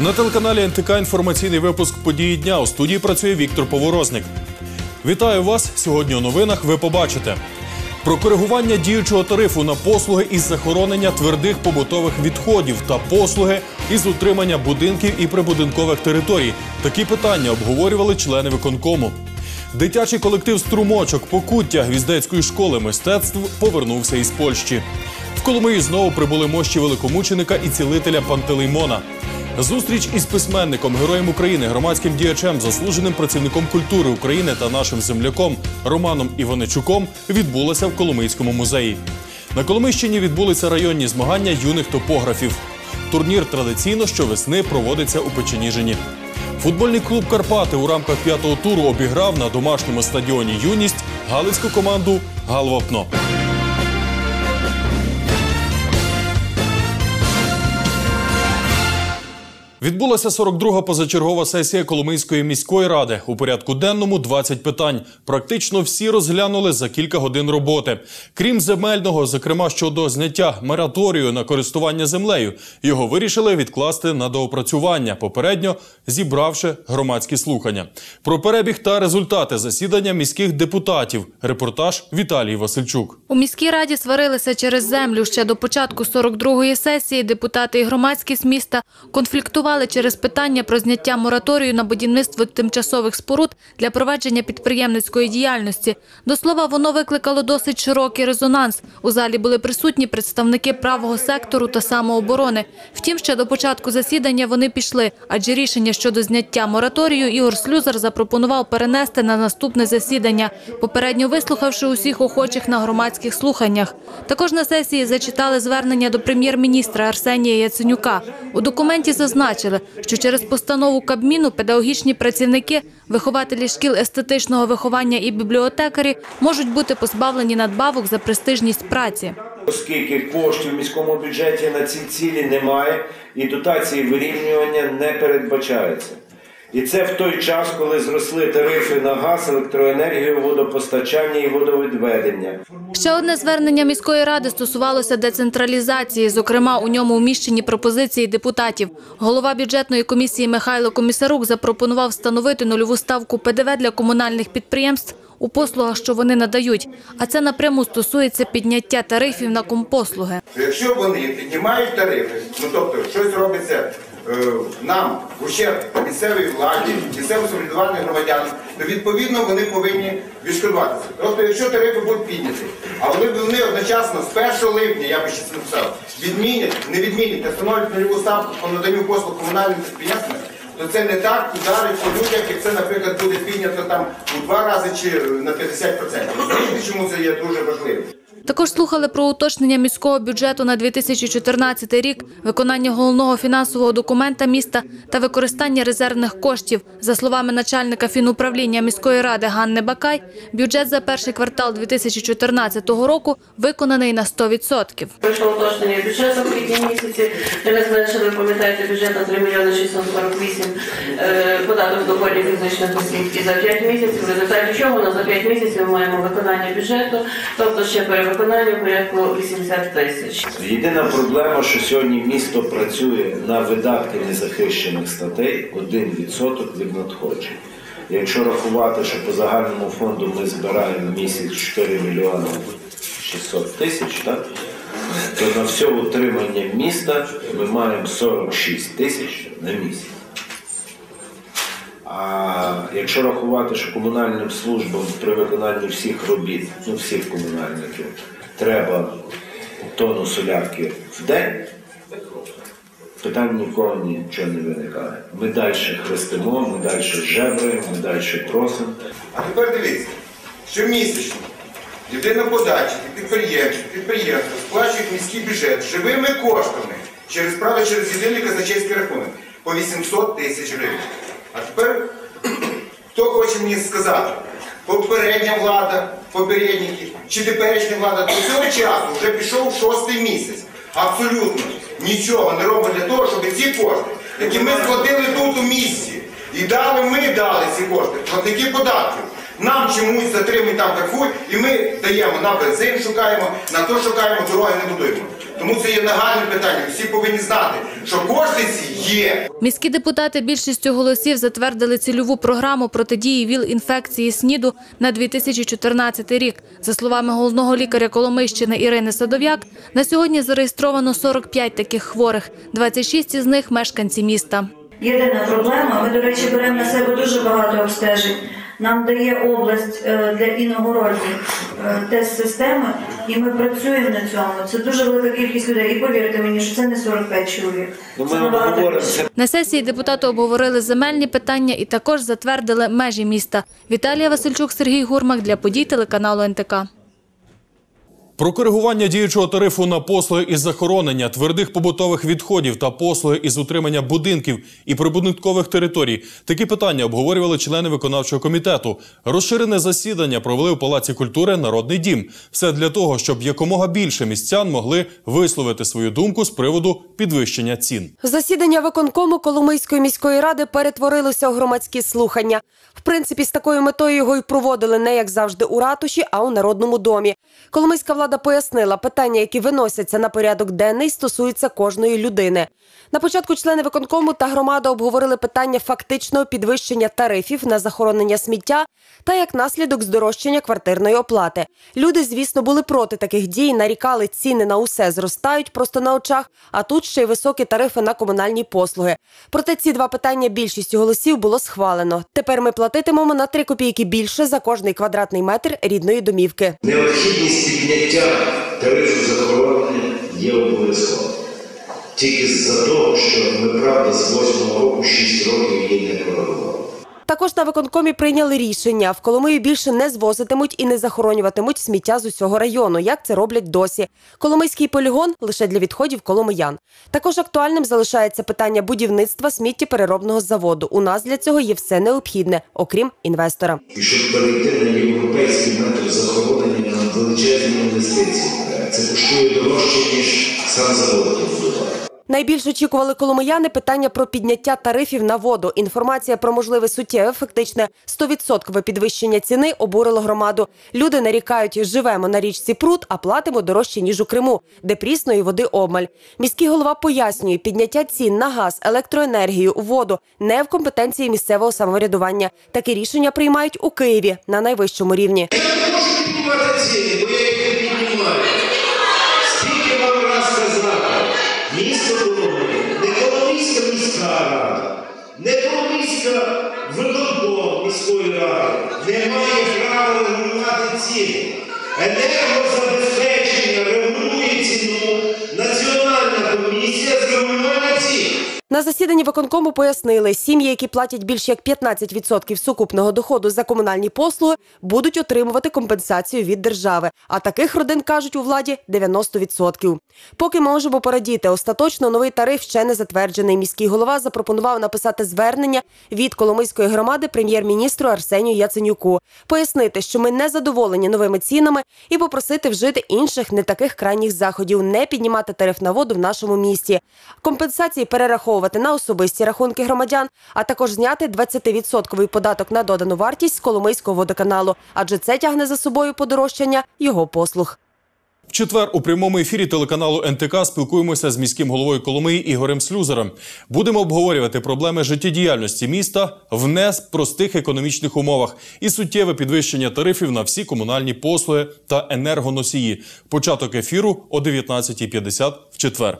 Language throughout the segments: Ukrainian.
На телеканалі НТК інформаційний випуск події дня. У студії працює Віктор Поворозник. Вітаю вас! Сьогодні у новинах ви побачите про коригування діючого тарифу на послуги із захоронення твердих побутових відходів та послуги із утримання будинків і прибудинкових територій. Такі питання обговорювали члени виконкому. Дитячий колектив струмочок покуття гвіздецької школи мистецтв повернувся із Польщі. В Коломиї знову прибули мощі великомученика і цілителя Пантелеймона. Зустріч із письменником, героєм України, громадським діячем, заслуженим працівником культури України та нашим земляком Романом Іваничуком відбулася в Коломийському музеї. На Коломийщині відбулися районні змагання юних топографів. Турнір традиційно щовесни проводиться у Печеніжині. Футбольний клуб Карпати у рамках п'ятого туру обіграв на домашньому стадіоні Юність галицьку команду Галвапно. Відбулася 42-га позачергова сесія Коломийської міської ради. У порядку денному 20 питань. Практично всі розглянули за кілька годин роботи. Крім земельного, зокрема щодо зняття мораторію на користування землею, його вирішили відкласти на доопрацювання, попередньо зібравши громадські слухання. Про перебіг та результати засідання міських депутатів. Репортаж Віталій Васильчук. У міській раді сварилися через землю. Ще до початку 42-ї сесії депутати і громадськість міста конфліктували через питання про зняття мораторію на будівництво тимчасових споруд для провадження підприємницької діяльності. До слова, воно викликало досить широкий резонанс. У залі були присутні представники правого сектору та самооборони. Втім, ще до початку засідання вони пішли, адже рішення щодо зняття мораторію Ігор Слюзар запропонував перенести на наступне засідання, попередньо вислухавши усіх охочих на громадських слуханнях. Також на сесії зачитали звернення до прем'єр-міністра Арсенія Яценюка. У документі зазначили, що через постанову Кабміну педагогічні працівники, вихователі шкіл естетичного виховання і бібліотекарі можуть бути позбавлені надбавок за престижність праці. Оскільки коштів в міському бюджеті на ці цілі немає і дотації вирівнювання не передбачаються. І це в той час, коли зросли тарифи на газ, електроенергію, водопостачання і водовідведення. Ще одне звернення міської ради стосувалося децентралізації. Зокрема, у ньому вміщені пропозиції депутатів. Голова бюджетної комісії Михайло Комісарук запропонував встановити нульову ставку ПДВ для комунальних підприємств у послугах, що вони надають. А це напряму стосується підняття тарифів на компослуги. Якщо вони піднімають тарифи, ну тобто щось робиться нам в ущерб місцевій владі, місцевому самоврядуванню громадян, то відповідно вони повинні відшкодуватися. Тобто, якщо тарифи будуть підняті, а вони вони одночасно з 1 липня, я би ще це написав, відмінять, не відмінять, а встановлять нульову ставку по наданню послуг комунальним підприємствам, то це не так ударить по людях, як це, наприклад, буде піднято там у два рази чи на 50%. Розумієте, чому це є дуже важливим? Також слухали про уточнення міського бюджету на 2014 рік, виконання головного фінансового документа міста та використання резервних коштів. За словами начальника фінуправління міської ради Ганни Бакай, бюджет за перший квартал 2014 року виконаний на 100%. Пройшло уточнення бюджету в квітні місяці, ми зменшили, пам'ятаєте, бюджет на 3 мільйони 648 е, податок доходів фізичних осіб і за 5 місяців, в результаті чого на за 5 місяців ми маємо виконання бюджету, тобто ще перевиконання в порядку 80 тисяч. Єдина проблема, що сьогодні місто працює на видатки незахищених статей 1% від надходжень. Якщо рахувати, що по загальному фонду ми збираємо місяць 4 мільйони 600 тисяч, так? то на все утримання міста ми маємо 46 тисяч на місяць. А якщо рахувати, що комунальним службам при виконанні всіх робіт, ну всіх комунальників, треба тонну солярки в день, питань нікого нічого не виникає. Ми далі хрестимо, ми далі жебраємо, ми далі просимо. А тепер дивіться, щомісячно людина-податчик, підприємці, підприємства сплачують міський бюджет живими коштами через правда через єдиний казначейський рахунок по 800 тисяч гривень. А тепер хто хоче мені сказати, попередня влада, попередники чи теперішня влада до цього часу вже пішов шостий місяць. Абсолютно нічого не робить для того, щоб ці кошти, які ми сплатили тут у місті, і дали ми дали ці кошти, платники податків, Нам чомусь затримують там Карфур, і ми даємо на бензин, шукаємо, на то шукаємо, дороги не будуємо. Тому це є нагальне питання. Всі повинні знати, що кошти є. Міські депутати більшістю голосів затвердили цільову програму протидії ВІЛ-інфекції СНІДу на 2014 рік. За словами головного лікаря Коломийщини Ірини Садов'як, на сьогодні зареєстровано 45 таких хворих, 26 із них – мешканці міста. Єдина проблема, ми, до речі, беремо на себе дуже багато обстежень. Нам дає область е, для іногородніх е, тест-системи, і ми працюємо на цьому. Це дуже велика кількість людей. І повірте мені, що це не 45 чоловік. Ну, Це набагато більше. На сесії депутати обговорили земельні питання і також затвердили межі міста. Віталія Васильчук, Сергій Гурмак для подій телеканалу НТК. Про коригування діючого тарифу на послуги із захоронення твердих побутових відходів та послуги із утримання будинків і прибудинкових територій. Такі питання обговорювали члени виконавчого комітету. Розширене засідання провели у Палаці культури Народний дім. Все для того, щоб якомога більше містян могли висловити свою думку з приводу підвищення цін. Засідання виконкому Коломийської міської ради перетворилося у громадські слухання. В принципі, з такою метою його й проводили не як завжди у ратуші, а у народному домі. Коломийська влада пояснила, питання, які виносяться на порядок денний, стосуються кожної людини. На початку члени виконкому та громада обговорили питання фактичного підвищення тарифів на захоронення сміття та як наслідок здорожчання квартирної оплати. Люди, звісно, були проти таких дій, нарікали ціни на усе зростають просто на очах, а тут ще й високі тарифи на комунальні послуги. Проте ці два питання більшістю голосів було схвалено. Тепер ми платитимемо на 3 копійки більше за кожний квадратний метр рідної домівки. Необхідність підняття тарифу захоронення є обов'язково. Тільки з-за того, що ми правда з 8 року 6 років її не коригували. Також на виконкомі прийняли рішення. В Коломию більше не звозитимуть і не захоронюватимуть сміття з усього району, як це роблять досі. Коломийський полігон лише для відходів коломиян. Також актуальним залишається питання будівництва сміттєпереробного заводу. У нас для цього є все необхідне, окрім інвестора. І щоб перейти на європейський метод захоронення нам величезні інвестиції. Це коштує дорожче, ніж сам завод. Найбільш очікували коломияни питання про підняття тарифів на воду. Інформація про можливе суттєве фактичне 100% підвищення ціни обурило громаду. Люди нарікають, живемо на річці пруд, а платимо дорожче ніж у Криму, де прісної води обмаль. Міський голова пояснює, підняття цін на газ, електроенергію, воду не в компетенції місцевого самоврядування. Такі рішення приймають у Києві на найвищому рівні. Я не можу ціни, бо я їх не піднімаю. Ради не має права регулювати ціни. Енергозабезпечення регулює ціну Національна комісія з регулювання. На засіданні виконкому пояснили, сім'ї, які платять більш як 15% сукупного доходу за комунальні послуги, будуть отримувати компенсацію від держави. А таких родин кажуть у владі 90%. Поки можемо порадіти, остаточно новий тариф ще не затверджений. Міський голова запропонував написати звернення від Коломийської громади прем'єр-міністру Арсенію Яценюку, пояснити, що ми не задоволені новими цінами, і попросити вжити інших не таких крайніх заходів, не піднімати тариф на воду в нашому місті. Компенсації перераховувати на особисті рахунки громадян, а також зняти 20% податок на додану вартість з Коломийського водоканалу, адже це тягне за собою подорожчання його послуг. В четвер у прямому ефірі телеканалу НТК спілкуємося з міським головою Коломиї Ігорем Слюзером. Будемо обговорювати проблеми життєдіяльності міста в непростих економічних умовах і суттєве підвищення тарифів на всі комунальні послуги та енергоносії. Початок ефіру о 19.50 в четвер.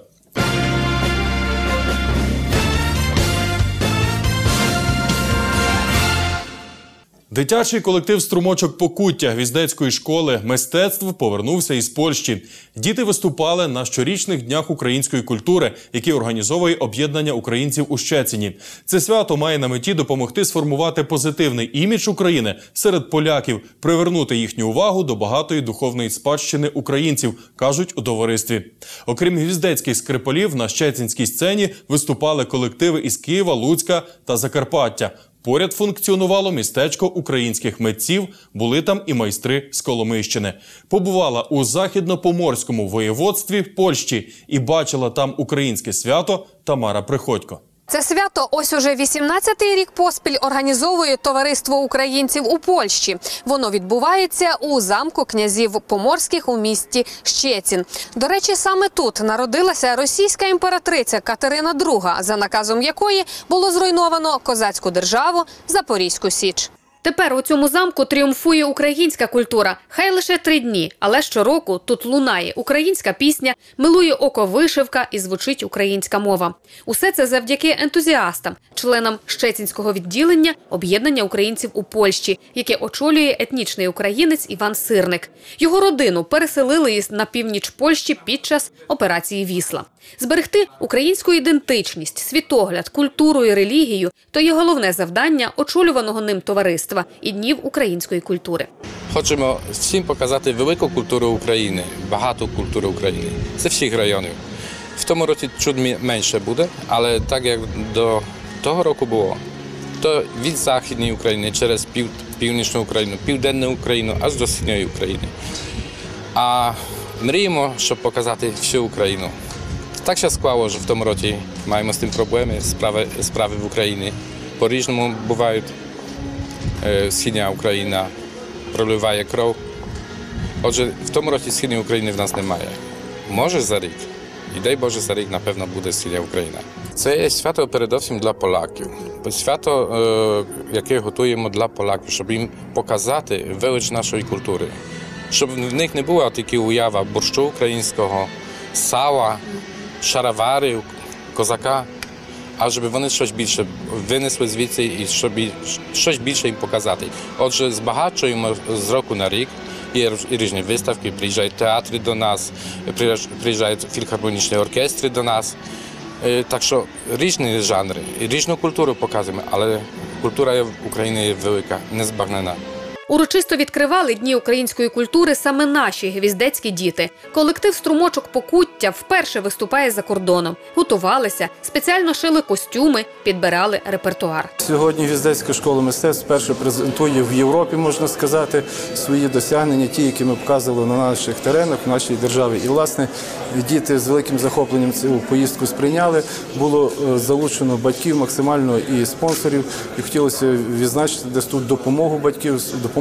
Дитячий колектив струмочок Покуття Гвіздецької школи мистецтв повернувся із Польщі. Діти виступали на щорічних днях української культури, які організовує об'єднання українців у Щецині. Це свято має на меті допомогти сформувати позитивний імідж України серед поляків, привернути їхню увагу до багатої духовної спадщини українців, кажуть у товаристві. Окрім гвіздецьких скрипалів, на щецинській сцені виступали колективи із Києва, Луцька та Закарпаття. Поряд функціонувало містечко українських митців, були там і майстри з Коломийщини. Побувала у західно-поморському воєводстві Польщі і бачила там українське свято Тамара Приходько. Це свято ось уже 18-й рік поспіль організовує товариство українців у Польщі. Воно відбувається у замку князів Поморських у місті Щецін. До речі, саме тут народилася російська імператриця Катерина II, за наказом якої було зруйновано козацьку державу Запорізьку Січ. Тепер у цьому замку тріумфує українська культура. Хай лише три дні, але щороку тут лунає українська пісня, милує око вишивка і звучить українська мова. Усе це завдяки ентузіастам, членам Щецінського відділення об'єднання українців у Польщі, яке очолює етнічний українець Іван Сирник. Його родину переселили на північ Польщі під час операції Вісла. Зберегти українську ідентичність, світогляд, культуру і релігію то є головне завдання очолюваного ним товариства і днів української культури. Хочемо всім показати велику культуру України, багату культуру України. Це всіх районів. В тому році мі- менше буде, але так як до того року було, то від Західної України через пів, північну Україну, південну Україну аж до східної України. А мріємо, щоб показати всю Україну. Так ще склало, що в тому році маємо з тим проблеми, справи, справи в Україні. По-різному бувають. Е, Східня Україна проливає кров. Отже, в тому році Східної України в нас немає. Може за рік. І дай Боже, за рік, напевно, буде Східня Україна. Це є свято передусім для поляків. Свято, е, яке готуємо для поляків, щоб їм показати велич нашої культури. Щоб в них не була тільки уява борщу українського, сала, шароварів, козака, а щоб вони щось більше винесли звідси і щоб щось більше їм показати. Отже, збагачуємо з року на рік. Є різні виставки, приїжджають театри до нас, приїжджають філharmonічні оркестри до нас. Е, Так що різні жанри, різну культуру показуємо, але культура Україні є велика, незбагнена. Урочисто відкривали дні української культури саме наші гвіздецькі діти. Колектив струмочок покуття вперше виступає за кордоном. Готувалися, спеціально шили костюми, підбирали репертуар. Сьогодні Гвіздецька школа мистецтв вперше презентує в Європі, можна сказати, свої досягнення, ті, які ми показували на наших теренах, в нашій державі. І, власне, діти з великим захопленням цю поїздку сприйняли. Було е, залучено батьків максимально і спонсорів. І хотілося відзначити десь тут допомогу батьків, допомогу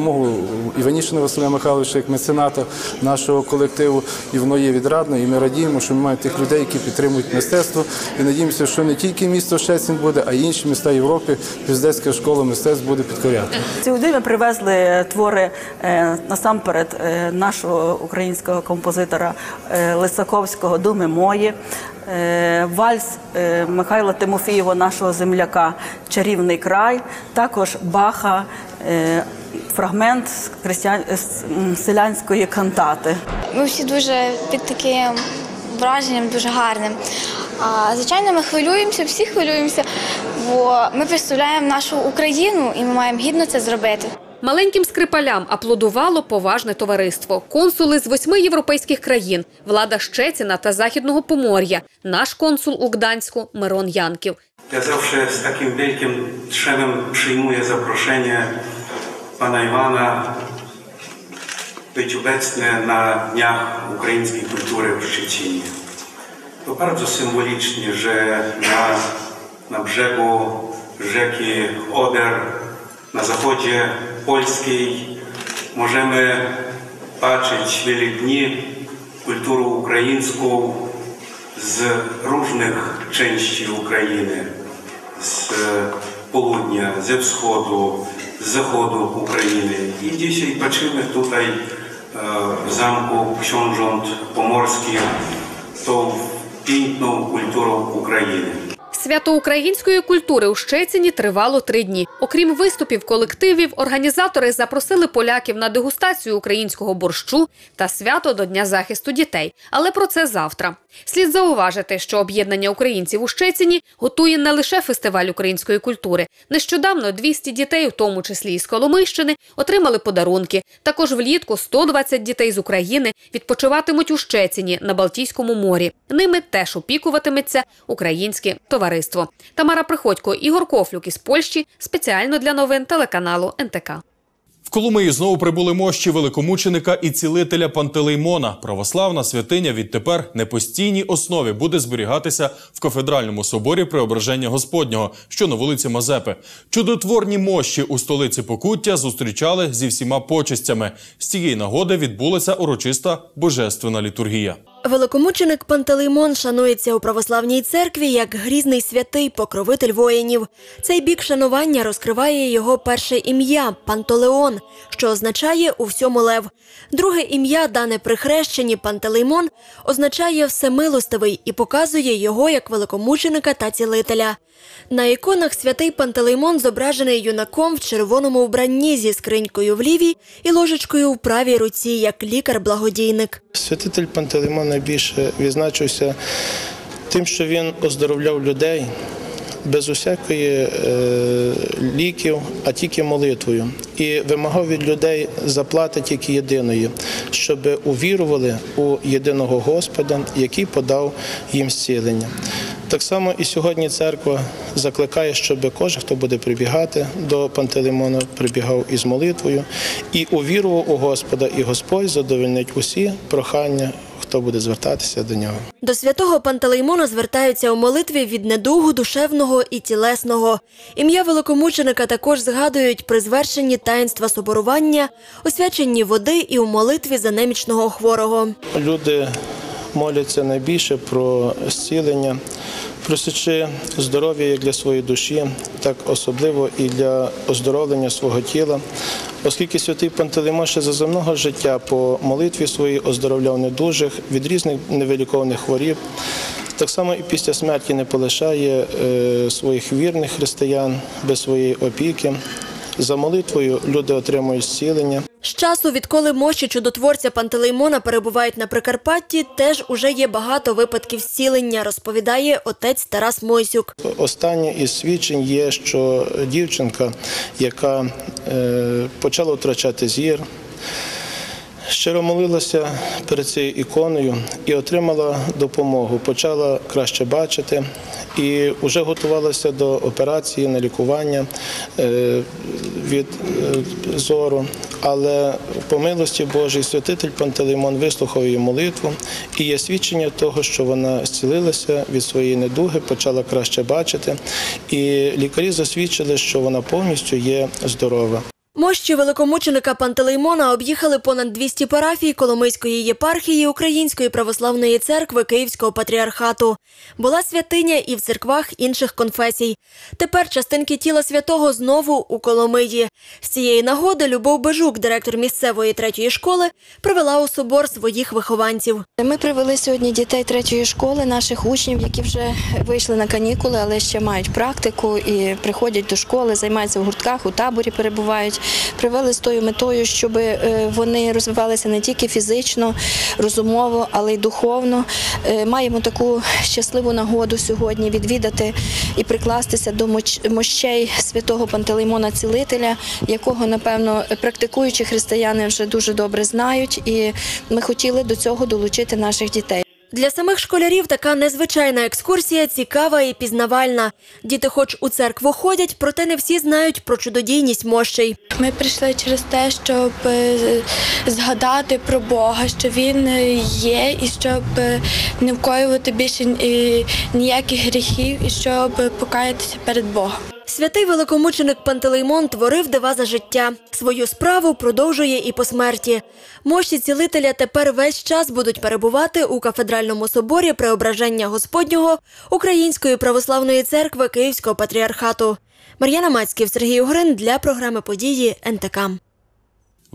Іванішина Василя Михайловича як мецената нашого колективу. І воно є відрадно. І ми радіємо, що ми маємо тих людей, які підтримують мистецтво. І надіємося, що не тільки місто Щецін буде, а й інші міста Європи. Гвіздецька школа мистецтв буде підкоряти. Сюди ми привезли твори е, насамперед е, нашого українського композитора е, Лисаковського Думи мої. е, Вальс е, Михайла Тимофієва, нашого земляка Чарівний край, також Баха, е, фрагмент з християн... з селянської кантати. Ми всі дуже під таким враженням, дуже гарним. А звичайно, ми хвилюємося, всі хвилюємося, бо ми представляємо нашу Україну і ми маємо гідно це зробити. Маленьким скрипалям аплодувало поважне товариство. Консули з восьми європейських країн, влада Щеціна та Західного Помор'я, наш консул у Гданську Мирон Янків. Ja zawsze z takim wielkim trzemem przyjmuję zaproszenie pana Iwana być obecny na Dniach Ukraińskiej Kultury w Szczecinie. To bardzo symbolicznie, że na, na brzegu rzeki Oder, na zachodzie polskiej możemy patrzeć wiele dni kulturę ukraińską z różnych części Ukrainy, z południa, ze wschodu, I dzisiaj patrzymy tutaj e, w zamku książąt pomorskich tą piękną kulturą Ukrainy. Свято української культури у Щецині тривало три дні. Окрім виступів колективів, організатори запросили поляків на дегустацію українського борщу та свято до Дня захисту дітей. Але про це завтра. Слід зауважити, що об'єднання українців у Щецині готує не лише фестиваль української культури. Нещодавно 200 дітей, у тому числі із Коломийщини, отримали подарунки. Також влітку 120 дітей з України відпочиватимуть у Щецині на Балтійському морі. Ними теж опікуватиметься українське товариство. Тамара Приходько, Ігор Кофлюк із Польщі спеціально для новин телеканалу НТК. Коломиї знову прибули мощі великомученика і цілителя Пантелеймона. Православна святиня відтепер на постійній основі буде зберігатися в кафедральному соборі Преображення Господнього, що на вулиці Мазепи. Чудотворні мощі у столиці Покуття зустрічали зі всіма почестями. З цієї нагоди відбулася урочиста божественна літургія. Великомученик Пантелеймон шанується у православній церкві як грізний святий покровитель воїнів. Цей бік шанування розкриває його перше ім'я Пантолеон, що означає у всьому лев. Друге ім'я, дане при хрещенні Пантелеймон, означає всемилостивий і показує його як великомученика та цілителя. На іконах святий Пантелеймон зображений юнаком в червоному вбранні зі скринькою в лівій і ложечкою в правій руці, як лікар-благодійник. Святитель Пантелеймон найбільше відзначився тим, що він оздоровляв людей без усякої е, ліків, а тільки молитвою. І вимагав від людей заплати тільки єдиної, щоб увірували у єдиного Господа, який подав їм зцілення. Так само і сьогодні церква закликає, щоб кожен, хто буде прибігати до Пантелеймона, прибігав із молитвою і увірував у Господа, і Господь задовольнить усі прохання, хто буде звертатися до нього. До святого Пантелеймона звертаються у молитві від недугу душевного і тілесного. Ім'я великомученика також згадують при звершенні таїнства соборування, освяченні води і у молитві за немічного хворого. Люди моляться найбільше про зцілення, просячи здоров'я як для своєї душі, так особливо і для оздоровлення свого тіла, оскільки святий Пантелеймон за земного життя по молитві своїй оздоровляв недужих від різних невиліковних хворіб. Так само і після смерті не полишає е, своїх вірних християн без своєї опіки. За молитвою люди отримують зцілення. З часу, відколи мощі чудотворця Пантелеймона перебувають на Прикарпатті, теж уже є багато випадків зцілення, розповідає отець Тарас Мойсюк. Останнє із свідчень є, що дівчинка, яка е, почала втрачати зір, щиро молилася перед цією іконою і отримала допомогу. Почала краще бачити і вже готувалася до операції на лікування е, від е, зору. Але по милості Божій святитель Пантелеймон вислухав її молитву, і є свідчення того, що вона зцілилася від своєї недуги, почала краще бачити, і лікарі засвідчили, що вона повністю є здорова. Мощі великомученика Пантелеймона об'їхали понад 200 парафій Коломийської єпархії Української православної церкви Київського патріархату. Була святиня і в церквах інших конфесій. Тепер частинки тіла святого знову у Коломиї. З цієї нагоди Любов Бежук, директор місцевої третьої школи, привела у собор своїх вихованців. Ми привели сьогодні дітей третьої школи, наших учнів, які вже вийшли на канікули, але ще мають практику і приходять до школи, займаються в гуртках, у таборі перебувають. Привели з тою метою, щоб е, вони розвивалися не тільки фізично, розумово, але й духовно. Е, Маємо таку щасливу нагоду сьогодні відвідати і прикластися до мощей святого Пантелеймона Цілителя, якого, напевно, практикуючі християни вже дуже добре знають, і ми хотіли до цього долучити наших дітей. Для самих школярів така незвичайна екскурсія цікава і пізнавальна. Діти хоч у церкву ходять, проте не всі знають про чудодійність мощей. Ми прийшли через те, щоб е, згадати про Бога, що він е, є, і щоб е, не вкоювати більше ніяких гріхів, і щоб покаятися перед Богом. Святий великомученик Пантелеймон творив дива за життя. Свою справу продовжує і по смерті. Мощі цілителя тепер весь час будуть перебувати у кафедральному соборі Преображення Господнього Української православної церкви Київського патріархату. Мар'яна Мацьків, Сергій Угрин для програми події НТК.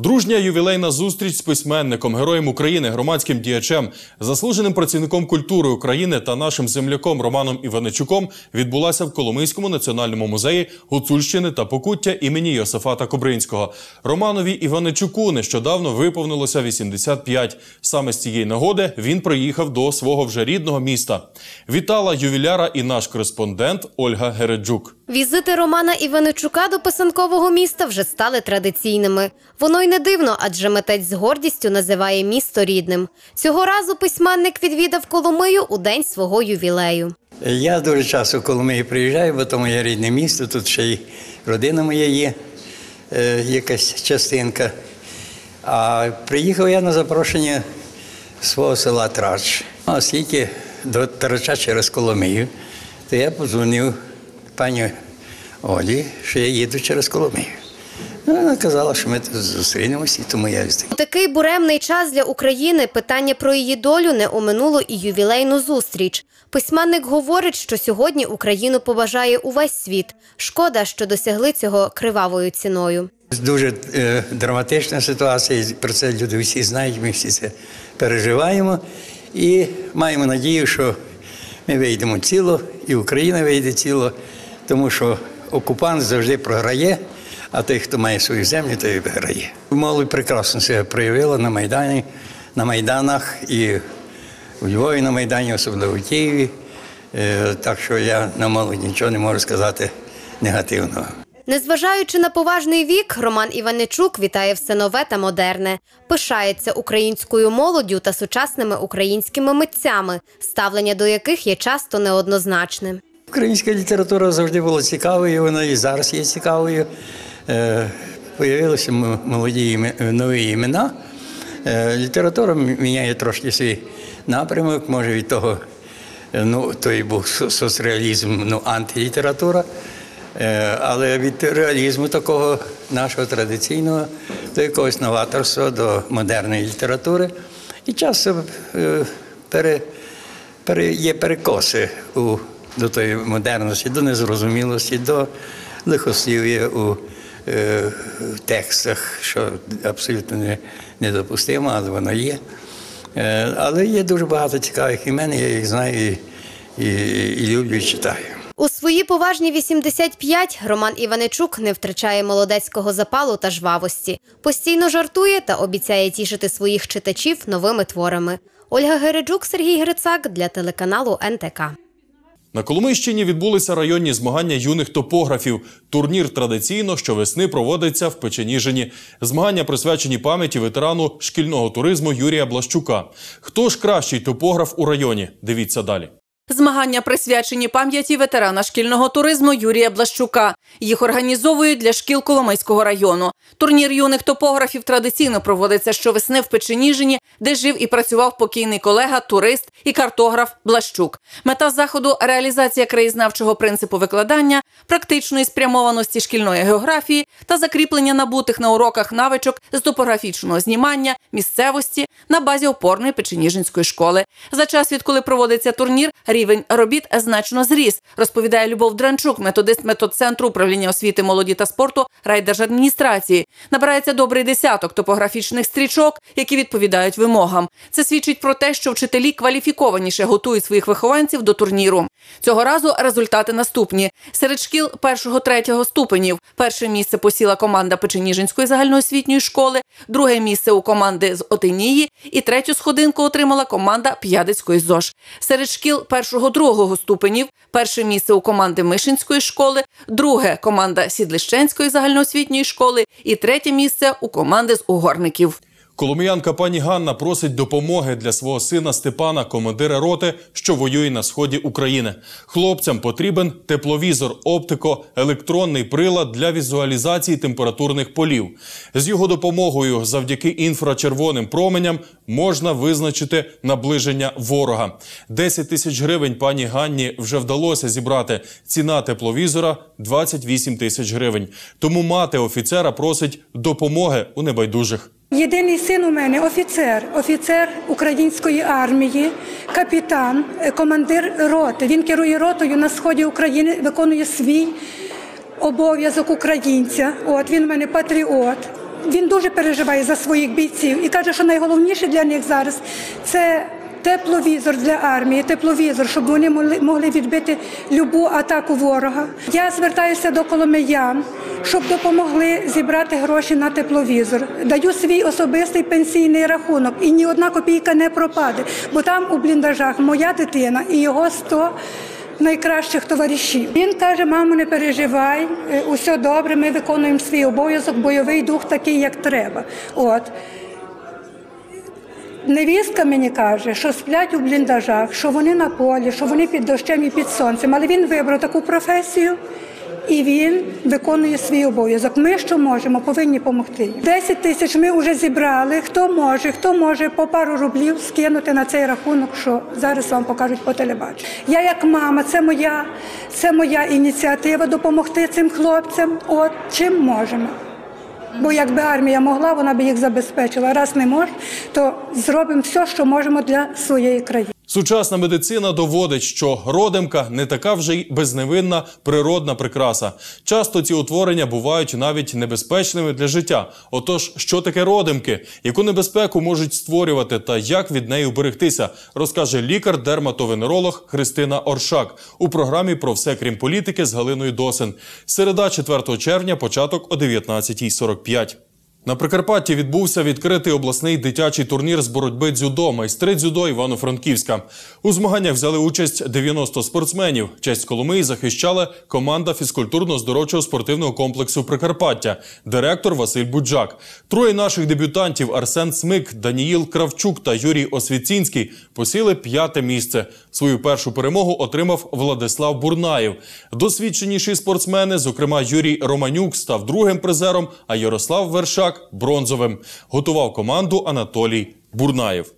Дружня ювілейна зустріч з письменником, героєм України, громадським діячем, заслуженим працівником культури України та нашим земляком Романом Іваничуком відбулася в Коломийському національному музеї Гуцульщини та Покуття імені Йосифата Кобринського. Романові Іваничуку нещодавно виповнилося 85. Саме з цієї нагоди він приїхав до свого вже рідного міста. Вітала ювіляра і наш кореспондент Ольга Гереджук. Візити Романа Іваничука до писанкового міста вже стали традиційними. Воно й не дивно, адже митець з гордістю називає місто рідним. Цього разу письменник відвідав Коломию у день свого ювілею. Я дуже часто в Коломиї приїжджаю, бо то моє рідне місто, тут ще й родина моя є. е, якась частинка. А приїхав я на запрошення свого села Трач. Оскільки до Трача через Коломию, то я подзвонив пані Олі, що я їду через Коломию. Ну, вона казала, що ми зустрінемося, і тому я. У такий буремний час для України питання про її долю не оминуло і ювілейну зустріч. Письменник говорить, що сьогодні Україну побажає увесь світ. Шкода, що досягли цього кривавою ціною. Дуже е, драматична ситуація, про це люди всі знають, ми всі це переживаємо. І маємо надію, що ми вийдемо ціло, і Україна вийде ціло, тому що окупант завжди програє, а той, хто має свою землю, той виграє. Молодь прекрасно себе проявила на Майдані, на Майданах і у Львові на Майдані, особливо в Києві. Е, Так що я на молодь нічого не можу сказати негативного. Незважаючи на поважний вік, Роман Іваничук вітає все нове та модерне, пишається українською молоддю та сучасними українськими митцями, ставлення до яких є часто неоднозначним. Українська література завжди була цікавою, вона і зараз є цікавою. Е, Появилися молоді нові імена. Е, Література міняє трошки свій напрямок, може від того, е, ну, той був со- соцреалізм, ну, антилітература. Е, Але від реалізму такого нашого традиційного до якогось новаторства, до модерної літератури. І часто е, пере, пере, є перекоси у, до тої модерності, до незрозумілості, до лихослів'я у е, текстах, що абсолютно недопустимо, але воно є. Е, але є дуже багато цікавих імен, я їх знаю і, і, і люблю, і читаю. У свої поважні 85 Роман Іваничук не втрачає молодецького запалу та жвавості. Постійно жартує та обіцяє тішити своїх читачів новими творами. Ольга Гереджук, Сергій Грицак для телеканалу НТК. На Коломийщині відбулися районні змагання юних топографів. Турнір традиційно щовесни проводиться в Печеніжині. Змагання присвячені пам'яті ветерану шкільного туризму Юрія Блащука. Хто ж кращий топограф у районі? Дивіться далі. Змагання присвячені пам'яті ветерана шкільного туризму Юрія Блащука. Їх організовують для шкіл Коломийського району. Турнір юних топографів традиційно проводиться щовесни в Печеніжині, де жив і працював покійний колега, турист і картограф Блащук. Мета заходу реалізація краєзнавчого принципу викладання, практичної спрямованості шкільної географії та закріплення набутих на уроках навичок з топографічного знімання місцевості на базі опорної Печеніжинської школи. За час, відколи проводиться турнір, рівень робіт значно зріс, розповідає Любов Дранчук, методист методцентру управління освіти, молоді та спорту райдержадміністрації. Набирається добрий десяток топографічних стрічок, які відповідають вимогам. Це свідчить про те, що вчителі кваліфікованіше готують своїх вихованців до турніру. Цього разу результати наступні: серед шкіл першого-третього ступенів. Перше місце посіла команда Печеніжинської загальноосвітньої школи, друге місце у команди з Отинії і третю сходинку отримала команда П'ядицької ЗОЖ. Серед шкіл першого-другого ступенів перше місце у команди Мишинської школи, друге команда Сідлищенської загальноосвітньої школи і третє місце у команди з угорників. Коломиянка пані Ганна просить допомоги для свого сина Степана, командира роти, що воює на сході України. Хлопцям потрібен тепловізор, оптико, електронний прилад для візуалізації температурних полів. З його допомогою, завдяки інфрачервоним променям, можна визначити наближення ворога. 10 тисяч гривень пані Ганні вже вдалося зібрати. Ціна тепловізора 28 тисяч гривень. Тому мати офіцера просить допомоги у небайдужих. Єдиний син у мене офіцер, офіцер української армії, капітан, е, командир роти. Він керує ротою на сході України, виконує свій обов'язок українця. От він у мене патріот. Він дуже переживає за своїх бійців і каже, що найголовніше для них зараз це тепловізор для армії, тепловізор, щоб вони могли, відбити любу атаку ворога. Я звертаюся до коломиян, щоб допомогли зібрати гроші на тепловізор. Даю свій особистий пенсійний рахунок, і ні одна копійка не пропаде, бо там у бліндажах моя дитина і його 100 найкращих товаришів. Він каже: мамо, не переживай, е, усе добре, ми виконуємо свій обов'язок, бойовий дух такий, як треба. От. Невістка мені каже, що сплять у бліндажах, що вони на полі, що вони під дощем і під сонцем. Але він вибрав таку професію і він виконує свій обов'язок. Ми що можемо, повинні допомогти. 10 тисяч ми вже зібрали. Хто може, хто може по пару рублів скинути на цей рахунок, що зараз вам покажуть по телебаченню. Я як мама, це моя, це моя ініціатива допомогти цим хлопцям. От чим можемо. Бо якби армія могла, вона би їх забезпечила. Раз не може, то зробимо все, що можемо для своєї країни. Сучасна медицина доводить, що родимка не така вже й безневинна природна прикраса. Часто ці утворення бувають навіть небезпечними для життя. Отож, що таке родимки, яку небезпеку можуть створювати та як від неї уберегтися, розкаже лікар-дерматовенеролог Христина Оршак у програмі про все крім політики з Галиною Досин. Середа 4 червня, початок о 19.45. На Прикарпатті відбувся відкритий обласний дитячий турнір з боротьби дзюдо майстри дзюдо Івано-Франківська. У змаганнях взяли участь 90 спортсменів. Честь Коломиї захищала команда фізкультурно-здоровчого спортивного комплексу Прикарпаття, директор Василь Буджак. Троє наших дебютантів Арсен Смик, Даніїл Кравчук та Юрій Освіцінський посіли п'яте місце. Свою першу перемогу отримав Владислав Бурнаєв. Досвідченіші спортсмени, зокрема Юрій Романюк, став другим призером, а Ярослав Вершак бронзовим. Готував команду Анатолій Бурнаєв.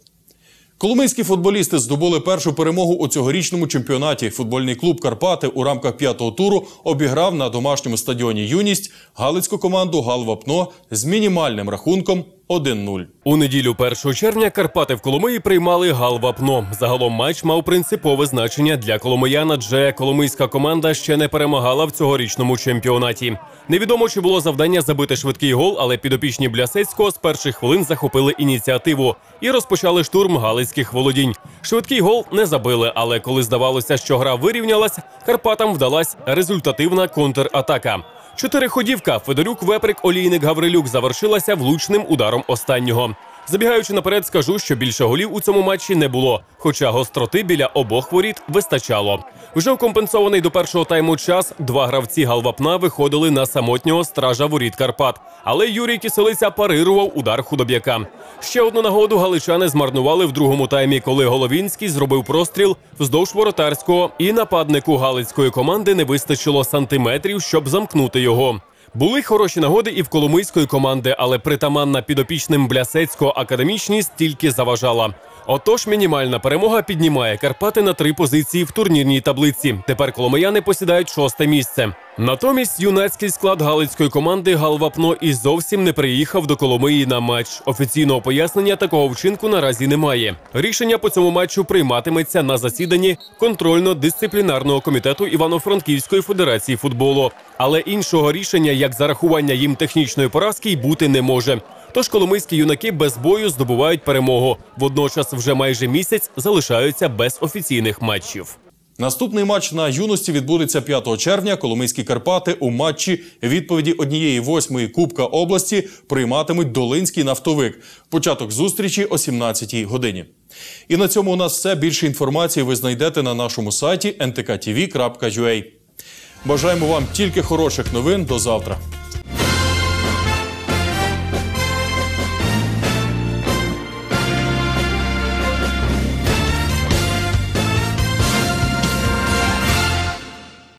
Коломийські футболісти здобули першу перемогу у цьогорічному чемпіонаті. Футбольний клуб Карпати у рамках п'ятого туру обіграв на домашньому стадіоні Юність галицьку команду Галвапно з мінімальним рахунком 1-0. У неділю 1 червня Карпати в Коломиї приймали Галвапно. Загалом матч мав принципове значення для Коломиян, адже коломийська команда ще не перемагала в цьогорічному чемпіонаті. Невідомо, чи було завдання забити швидкий гол, але підопічні Блясецького з перших хвилин захопили ініціативу і розпочали штурм галицьких володінь. Швидкий гол не забили, але коли здавалося, що гра вирівнялась, Карпатам вдалась результативна контратака. Чотириходівка Федорюк, Веприк, Олійник, Гаврилюк завершилася влучним ударом останнього. Забігаючи наперед, скажу, що більше голів у цьому матчі не було, хоча гостроти біля обох воріт вистачало. Вже в компенсований до першого тайму час два гравці галвапна виходили на самотнього стража воріт Карпат. Але Юрій Киселиця парирував удар худоб'яка. Ще одну нагоду галичани змарнували в другому таймі, коли Головінський зробив простріл вздовж воротарського, і нападнику галицької команди не вистачило сантиметрів, щоб замкнути його. Були хороші нагоди і в коломийської команди, але притаманна підопічним Блясецького академічність тільки заважала. Отож, мінімальна перемога піднімає Карпати на три позиції в турнірній таблиці. Тепер коломияни посідають шосте місце. Натомість юнацький склад галицької команди Галвапно і зовсім не приїхав до Коломиї на матч. Офіційного пояснення такого вчинку наразі немає. Рішення по цьому матчу прийматиметься на засіданні контрольно-дисциплінарного комітету Івано-Франківської федерації футболу. Але іншого рішення, як зарахування їм технічної поразки, й бути не може. Тож коломийські юнаки без бою здобувають перемогу. Водночас вже майже місяць залишаються без офіційних матчів. Наступний матч на юності відбудеться 5 червня. Коломийські Карпати у матчі відповіді однієї восьмої Кубка області прийматимуть Долинський нафтовик. Початок зустрічі о 17-й годині. І на цьому у нас все. Більше інформації ви знайдете на нашому сайті ntkTV.ua. Бажаємо вам тільки хороших новин. До завтра.